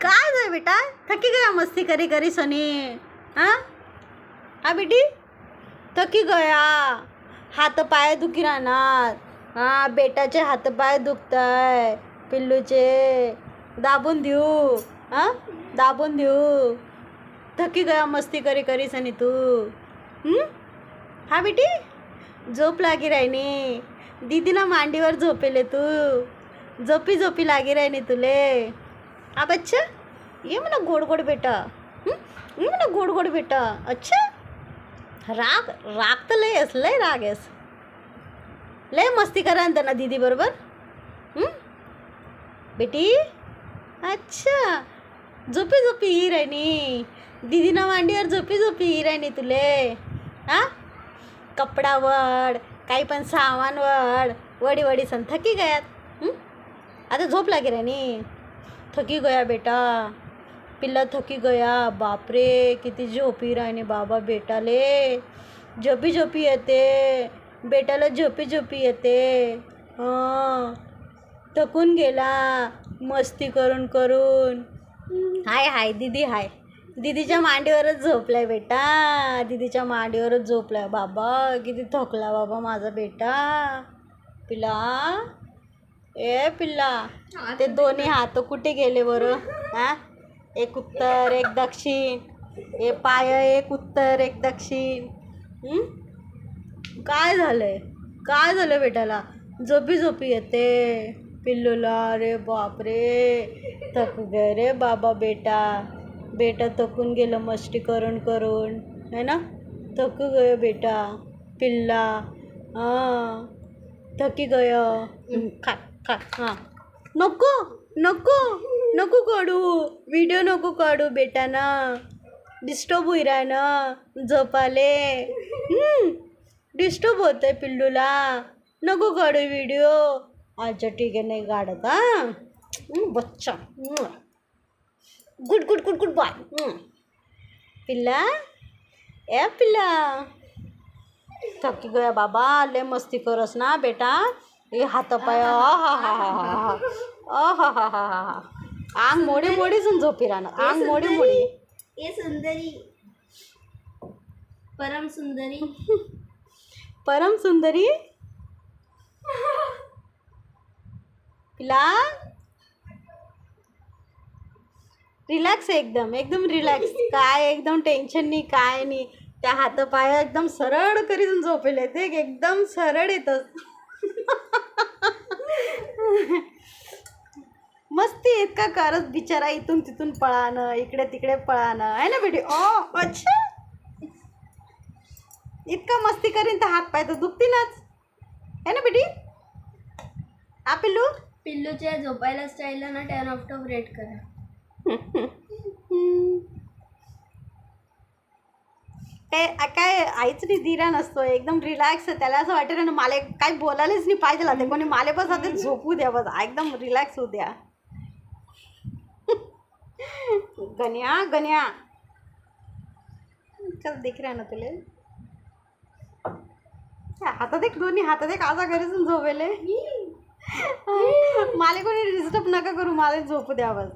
काय झालं बेटा? थकी गया मस्ती करी करी सनी. हां हा बेटी? थकी गया. हात पाय दुखी राहणार. हां बेटाचे हात पाय आहे पिल्लूचे. दाबून देऊ. हां दाबून देऊ. थकी गया मस्ती करी करी सनी तू. हा बेटी? झोप लागी राहिनी. दीदीला मांडीवर झोपेले तू. झोपी झोपी लागी राहिनी तुले. आ बच्चा ये म्हणा गोड गोड बेटा ये म्हणा गोड गोड बेटा अच्छा राग राग तर लय आहेस लय राग आहेस लय मस्ती करा ना त्यांना दीदी बरोबर बेटी अच्छा झोपी झोपी ही राहिनी दीदीना मांडीवर झोपी झोपी ही राहिनी तुले हां कपडा वड काही पण सामान वड वडी वडी सन थकी गयात आता झोप लागे राणी थकी गया बेटा पिल्ला थकी गया बापरे किती झोपी राहिनी बाबा बेटाले झोपी झोपी येते बेटाला झोपी झोपी येते हं थकून गेला मस्ती करून करून. हाय हाय दीदी हाय. दीदीच्या मांडीवरच झोपलाय बेटा दीदीच्या मांडीवरच झोपलाय बाबा किती थकला बाबा माझा बेटा. पिला ए पिल्ला ते दोन्ही हात कुठे गेले बरं? हा? एक उत्तर एक दक्षिण. हे पाय एक उत्तर एक दक्षिण? काय झालंय? काय झालं बेटाला? झोपी झोपी येते. पिल्लूला अरे बापरे. थक गे रे बाबा बेटा. बेटा थकून गेलं मस्ती करून. करून है ना? थक गय बेटा. पिल्ला. हां. थकी गय. खा. खा हां. नको नको नको काढू. व्हिडिओ नको काढू बेटा ना डिस्टर्ब होई राह ना झोपाले. डिस्टर्ब होत आहे पिल्लूला. नको काढू व्हिडिओ अच्छा ठीक आहे नाही काढत हां. बच्चा. Good good good good bye. पिल्ला? ए पिल्ला. थकी गया बाबा लय मस्ती करस ना बेटा. हे हा आंग मोडी मोडीसून झोपी राहणार आंग मोडी मोडी ए सुंदरी परम सुंदरी परम सुंदरी पिला रिलॅक्स आहे एकदम एकदम रिलॅक्स काय एकदम टेन्शन नाही काय नाही त्या हातपाय. एकदम सरळ करीत झोपेल ते एकदम सरळ येतच मस्ती आहेत का करत बिचारा इथून तिथून पळाणं इकडे तिकडे पळाणं. आहे ना बेटी ओ अच्छा. इतका मस्ती करीन तर हात पाय तर दुखतीलच. आहे ना बेटी हा पिल्लू? पिल्लूच्या झोपायला स्टाईलला ना टेन ऑफ टॉप रेट करा. काय काय आईच नाही दिरा नसतो एकदम रिलॅक्स त्याला असं वाटेल ना मला काही बोलायलाच नाही पाहिजे ते कोणी माले बस आता झोपू द्या बस. एकदम रिलॅक्स होऊ द्या. गण्या गण्या. कसं देख ना तुले हातात एक दोन्ही हातात एक आजा घरीच झोपेले. मला कोणी डिस्टर्ब नका करू मला झोपू द्या बस.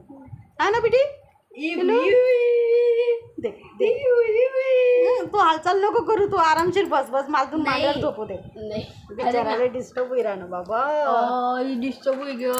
हा ना बेटी हं, तू हालचाल नको करू तू आरामशीर बस बस मला तू मांडीवर झोपू दे. नाही. बिचाराला डिस्टर्ब होई राहणं बाबा. डिस्टर्ब होई गयो